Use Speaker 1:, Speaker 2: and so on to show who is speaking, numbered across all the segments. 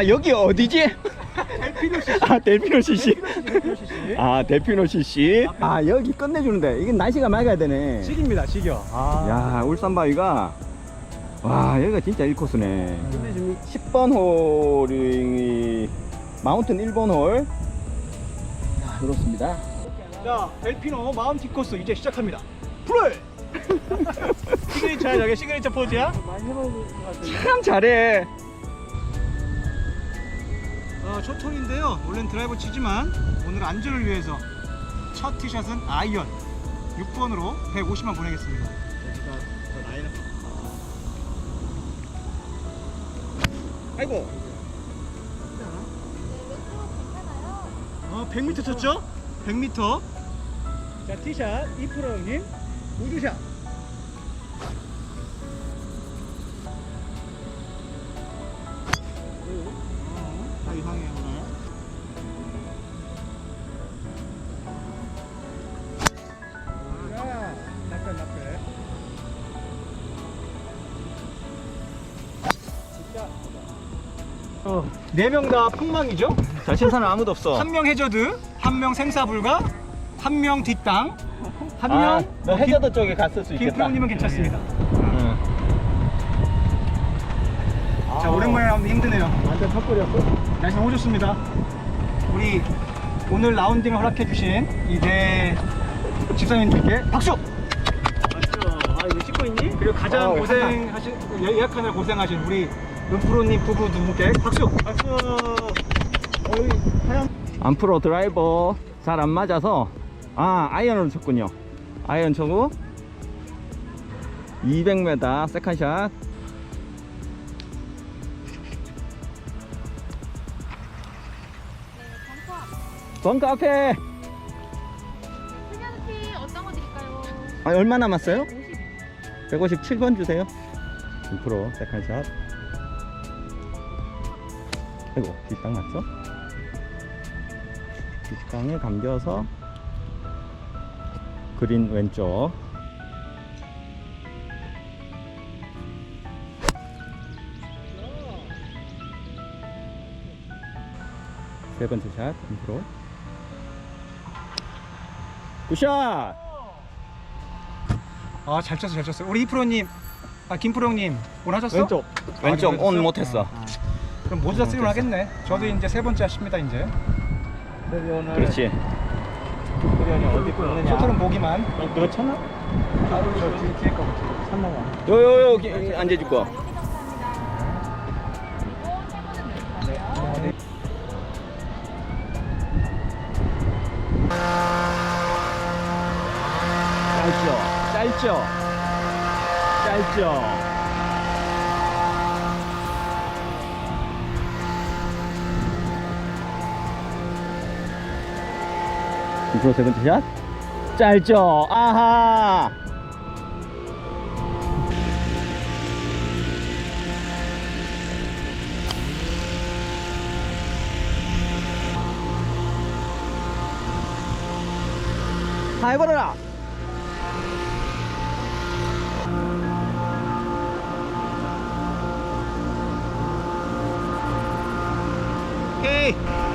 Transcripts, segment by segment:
Speaker 1: 아 여기 어디지?
Speaker 2: 델피노 CC.
Speaker 1: 아 델피노 CC.
Speaker 2: 델피노 CC.
Speaker 1: 아 델피노 CC. 아 여기 끝내주는데 이게 날씨가 맑아야 되네.
Speaker 2: 식입니다, 식이요. 아.
Speaker 1: 야 울산 바위가 와 여기가 진짜 1코스네.
Speaker 2: 끝내줍니다.
Speaker 1: 10번 홀이 마운틴 1번 홀. 자 그렇습니다.
Speaker 2: 자, 델피노 마운티 코스 이제 시작합니다. 플레이! 시그니처야, 저게 시그니처 포즈야?
Speaker 1: 참 잘해.
Speaker 2: 어, 첫 홀인데요. 원래는 드라이버 치지만 오늘 안전을 위해서 첫 티샷은 아이언 6번으로 150만 보내겠습니다. 아이고. 어, 100m 쳤죠? 100m. 자, 티샷 이프로 형님 우드샷. 야, 나ppe. 진짜. 어, 네명 다 폭망이죠?
Speaker 1: 자 신사는 아무도 없어.
Speaker 2: 한 명 해저드, 한 명 생사 불가, 한 명 뒷땅, 한 명.
Speaker 1: 아, 너 해저드 쪽에 갔을 수 있겠다.
Speaker 2: 김프로님은 괜찮습니다. 자 오랜만에 나오는데 힘드네요.
Speaker 1: 완전 턱걸이었어?
Speaker 2: 날씨 너무 좋습니다. 우리 오늘 라운딩을 허락해 주신 이네 집사님들께 박수!
Speaker 3: 아 이거 찍고 있니?
Speaker 2: 그리고 가장
Speaker 1: 어,
Speaker 2: 고생하신 예- 예약하느라 고생하신 우리 은프로님 부부 두 분께 박수! 박수! 어이 하얀
Speaker 1: 안프로 드라이버 잘 안 맞아서 아 아이언으로 쳤군요 아이언 쳐고 200m 세컨샷 벙커 앞에
Speaker 4: 페널티 어떤 거 드릴까요?
Speaker 1: 아, 얼마 남았어요?
Speaker 4: 50.
Speaker 1: 157번 주세요 2% 세컨샷 아이고 뒷땅 맞죠? 뒷땅에 감겨서 그린 왼쪽 세 번째 샷 인프로 굿샷
Speaker 2: 아 잘 쳤어 잘 쳤어 우리 이프로님 아 김프로 형님 오늘 하셨어?
Speaker 1: 왼쪽
Speaker 2: 아,
Speaker 1: 왼쪽
Speaker 2: 그랬어요?
Speaker 1: 온 못했어
Speaker 2: 아, 아. 그럼 모두 다 쓰리온 하겠네 저도 이제 세 번째 하십니다 이제
Speaker 1: 그렇지
Speaker 3: 그려니 어디 끊느냐?
Speaker 2: 소토는 보기만
Speaker 3: 너 쳤나?
Speaker 2: 저 뒤, 뒤에 거
Speaker 3: 쳤나봐.
Speaker 1: 요요요 기- 앉아줄 거 짧죠. 이프로 세 번째 샷? 짧죠. 아하. 다 해버려라
Speaker 2: 오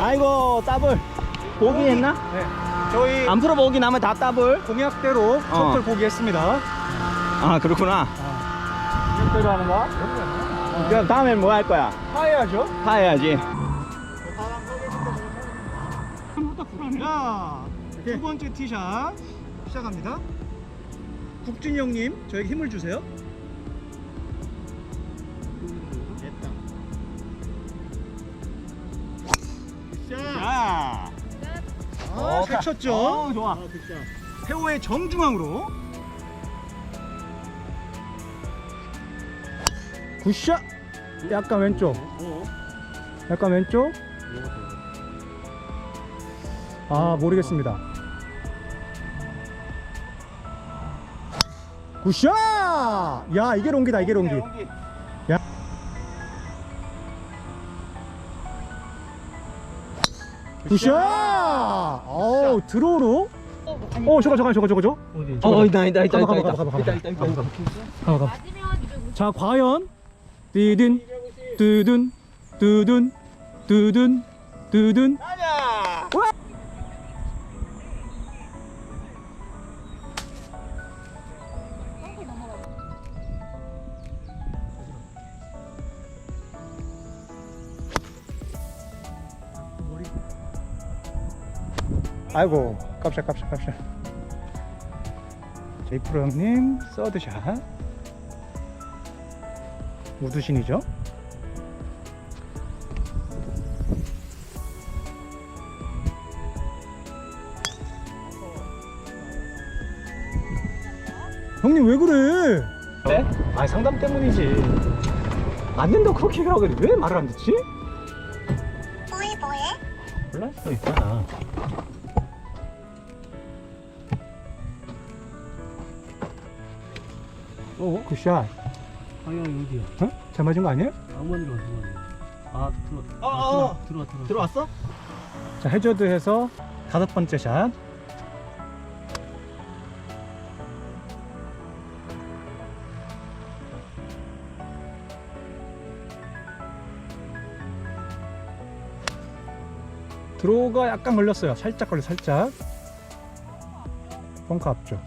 Speaker 1: 아이고 더블 보기 했나?
Speaker 2: 네 저희
Speaker 1: 안 풀어 보기 나면 다 더블
Speaker 2: 공약대로 첫홀 보기했습니다
Speaker 1: 아 그렇구나
Speaker 2: 공약대로 하는 거야?
Speaker 1: 그럼 다음엔 뭐 할 거야?
Speaker 2: 파해야죠
Speaker 1: 파해야지
Speaker 2: 자, 두 번째 티샷 시작합니다. 국준이 형님, 저에게 힘을 주세요. 잘 쳤죠?
Speaker 1: 좋아
Speaker 2: 페어의 정중앙으로. 굿샷. 약간 왼쪽. 약간 왼쪽? 아 모르겠습니다 굿샷! 야 이게 롱기다 이게 롱기 야. 굿샷! 어우 드로우로 어 저거 저거 저거 저거 저거
Speaker 3: 어디?
Speaker 1: 어, 있다, 있다, 있다,
Speaker 2: 가봐,
Speaker 1: 있다,
Speaker 2: 가봐, 가봐,
Speaker 1: 있다,
Speaker 2: 가봐.
Speaker 1: 있다, 있다, 있다.
Speaker 2: 가봐 가봐
Speaker 4: 맞으면 250.
Speaker 2: 자 과연 띠든 뚜든 뚜든 뚜든 뚜든
Speaker 4: 펑크
Speaker 2: 아이고 깝샷 깝샷 깝샷 제이프로 형님 서드샷. 우드신이죠? 형님 왜 그래?
Speaker 1: 네?
Speaker 2: 아 상담 때문이지. 안 된다고 그렇게 하라고 했는데 왜 말을 안 듣지?
Speaker 1: 몰랄 수도 있잖아.
Speaker 2: 어 굿샷
Speaker 3: 방향이 어디야?
Speaker 2: 어? 잘 맞은 거 아니에요?
Speaker 3: 어머니로 왔어. 아 들어.
Speaker 1: 어, 어.
Speaker 3: 들어와 들어와.
Speaker 1: 들어왔어?
Speaker 2: 자 해저드 해서 다섯 번째 샷 드로우가 약간 걸렸어요 살짝 걸려 살짝 벙커 앞쪽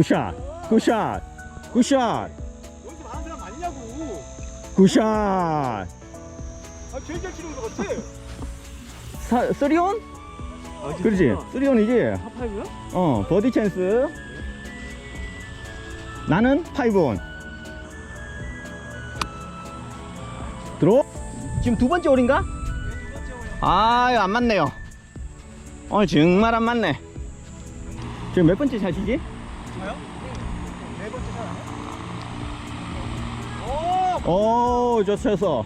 Speaker 1: 굿샷, 굿샷, 굿샷,
Speaker 2: 여기서 많은 사람 아니냐고
Speaker 1: 굿샷.
Speaker 2: 아 제일 잘 치는 거 같아
Speaker 1: 사, 쓰리온?
Speaker 3: 아,
Speaker 1: 그렇지, 쓰리온이지.
Speaker 3: 파파이브야?
Speaker 1: 어, 버디 찬스. 나는 파이브온. 들어? 지금 두 번째 홀인가? 아, 이거 안 맞네요. 오늘 정말 안 맞네. 지금 몇 번째 샷이지?
Speaker 2: 저요? 네 번째 샷
Speaker 1: 오, 저 쳐서.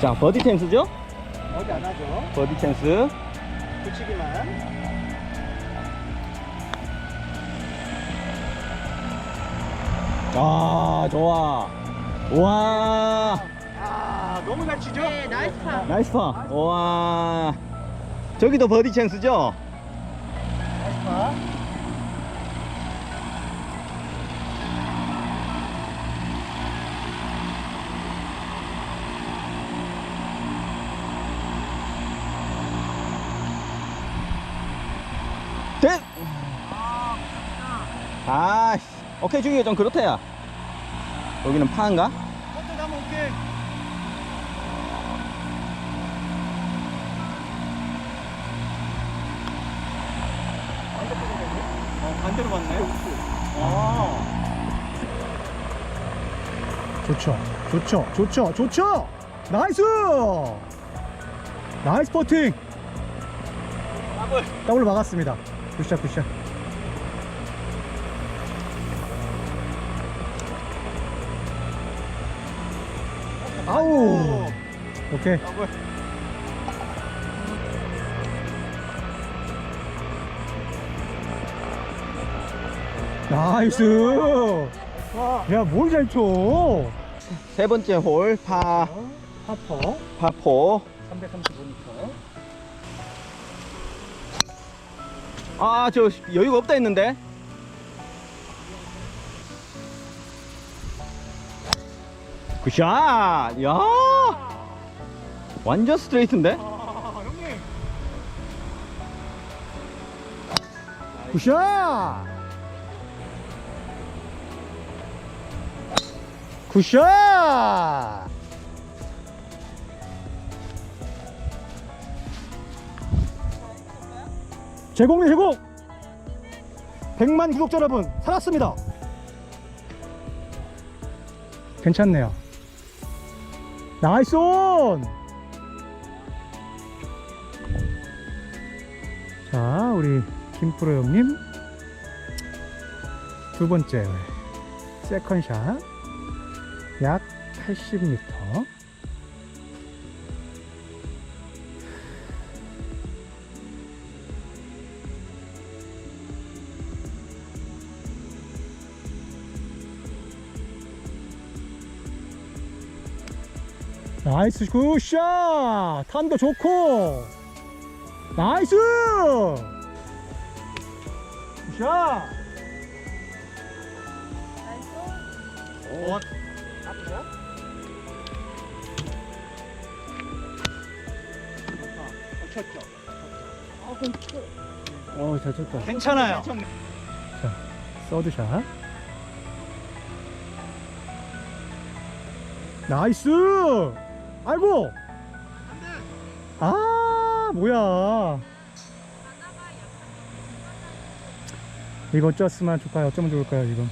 Speaker 1: 자, 버디 찬스죠?
Speaker 2: 어디 안 하죠
Speaker 1: 버디 찬스.
Speaker 2: 붙이기만
Speaker 1: 아, 좋아. 와,
Speaker 2: 아 너무 잘 치죠?
Speaker 4: 네, 나이스 파.
Speaker 1: 나이스 파. 와. 저기도 버디 찬스죠?
Speaker 2: 파.
Speaker 1: 된! 아, 씨. 오케이, 중이가 좀 그렇다야. 여기는 파인가?
Speaker 2: 올게
Speaker 1: 어, 반대로 갔네. 아.
Speaker 2: 좋죠. 좋죠. 좋죠. 좋죠. 나이스! 나이스 퍼팅!
Speaker 1: 더블.
Speaker 2: 더블 막았습니다. 굿샷 굿샷. 아우! 오케이.
Speaker 1: 더블.
Speaker 2: 나이스 야 뭘 잘 쳐
Speaker 1: 세 번째 홀, 파,
Speaker 2: 파퍼
Speaker 1: 파포.
Speaker 2: 335m
Speaker 1: 아, 저 여유가 없다 했는데. 굿샷! 야! 완전 스트레이트인데?
Speaker 2: 아 형님 굿샷 굿샷! 제공이 제공! 100만 구독자 여러분 살았습니다. 괜찮네요. 나이스 온! 자, 우리 김프로 형님. 두 번째 세컨샷 약 80m. 나이스 굿샷! 탄도 좋고! 나이스! 굿샷! 원. 어, 잘 쳤다.
Speaker 1: 괜찮아요.
Speaker 2: 서드샷. 나이스! 아이고! 아, 뭐야. 이거 쪘으면 좋을까요? 어쩌면 좋을까요, 지금?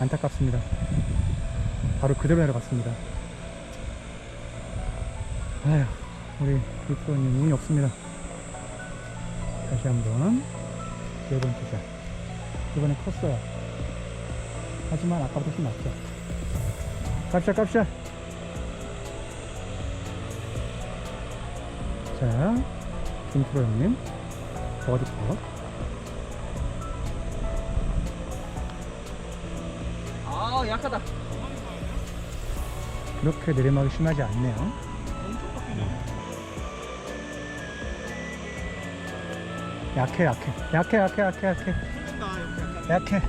Speaker 2: 안타깝습니다. 바로 그대로 내려갔습니다. 아휴, 우리 불프로님 운이 없습니다. 다시 한번 네 번째 샷. 이번엔 컸어요. 하지만 아까보다 훨씬 낫죠. 깝샷 깝샷. 자, 김프로 형님 버디 컷.
Speaker 1: 아 약하다.
Speaker 2: 그렇게 내리막이 심하지 않네요. 약해 약해. 약해 약해 약해 약해. 약해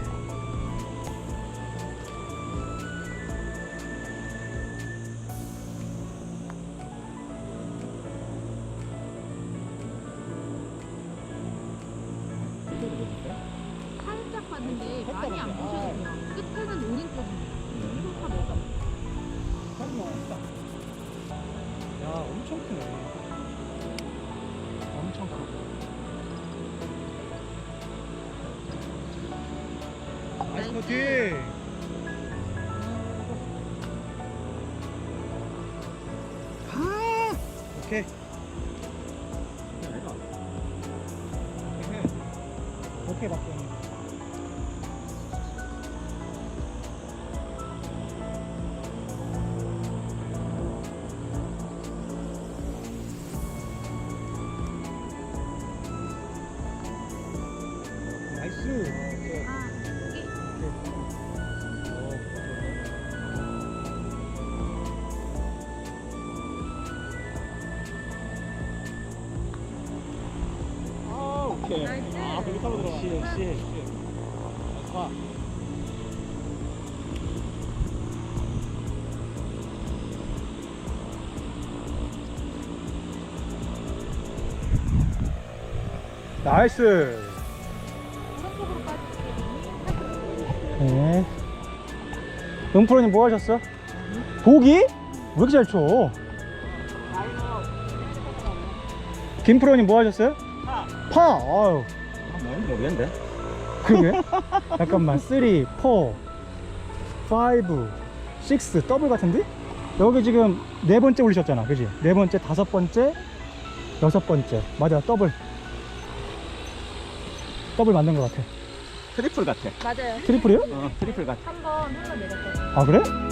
Speaker 2: 나이스 버티 아 오케이 오케이 박수
Speaker 1: 타고 들어가.
Speaker 2: 역시 역시
Speaker 1: 아.
Speaker 2: 나이스. 네 은프로님 뭐 하셨어? 보기? 왜 이렇게 잘 쳐? 김프로님 뭐 하셨어요? 파! 아유
Speaker 1: 난 모르겠는데.
Speaker 2: 그러게 잠깐만 3, 4, 5, 6 더블 같은데? 여기 지금 네 번째 올리셨잖아 그지? 네 번째, 다섯 번째, 여섯 번째 맞아 더블 더블 맞는 것 같아
Speaker 1: 트리플 같아.
Speaker 4: 맞아요.
Speaker 2: 트리플이요?
Speaker 1: 어 트리플 같아.
Speaker 4: 한번 흘러내렸거든요.
Speaker 2: 아 그래?